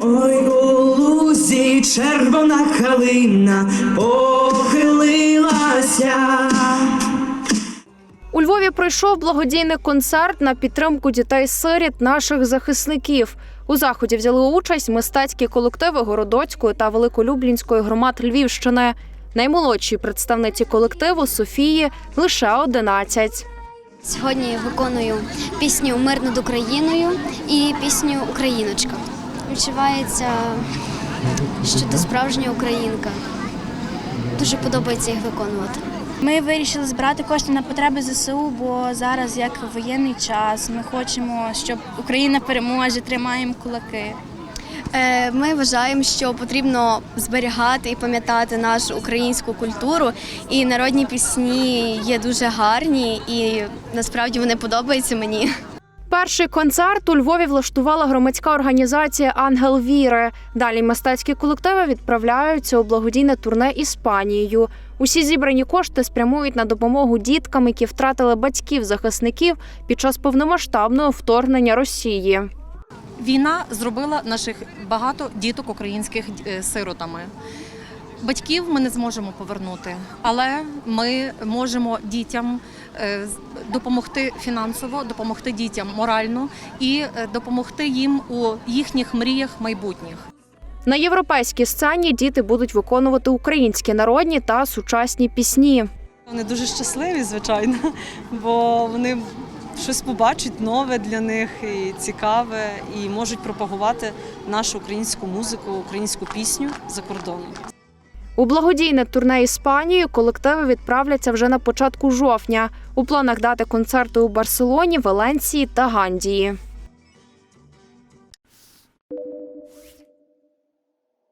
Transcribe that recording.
Ой, у лузі червона калина похилилася. У Львові пройшов благодійний концерт на підтримку дітей-сиріт наших захисників. У заході взяли участь мистецькі колективи Городоцької та Великолюблінської громад Львівщини. Наймолодшій представниці колективу Софії лише 11. Сьогодні виконую пісню Мир над Україною і пісню Україночка. Відчувається, що ти справжня українка. Дуже подобається їх виконувати. Ми вирішили збирати кошти на потреби ЗСУ, бо зараз як воєнний час. Ми хочемо, щоб Україна переможе, тримаємо кулаки. Е, Ми вважаємо, що потрібно зберігати і пам'ятати нашу українську культуру. І народні пісні є дуже гарні, і насправді вони подобаються мені. Перший концерт у Львові влаштувала громадська організація Ангел Віри. Далі мистецькі колективи відправляються у благодійне турне Іспанією. Усі зібрані кошти спрямують на допомогу діткам, які втратили батьків захисників під час повномасштабного вторгнення Росії. Війна зробила наших багато діток українських е, сиротами. Батьків ми не зможемо повернути, але ми можемо дітям е, допомогти фінансово, допомогти дітям морально і е, допомогти їм у їхніх мріях майбутніх. На європейській сцені діти будуть виконувати українські народні та сучасні пісні. Вони дуже щасливі, звичайно, бо вони щось побачать нове для них і цікаве, і можуть пропагувати нашу українську музику, українську пісню за кордоном. У благодійне турне Іспанію колективи відправляться вже на початку жовтня. У планах дати концерти у Барселоні, Валенції та Гандії.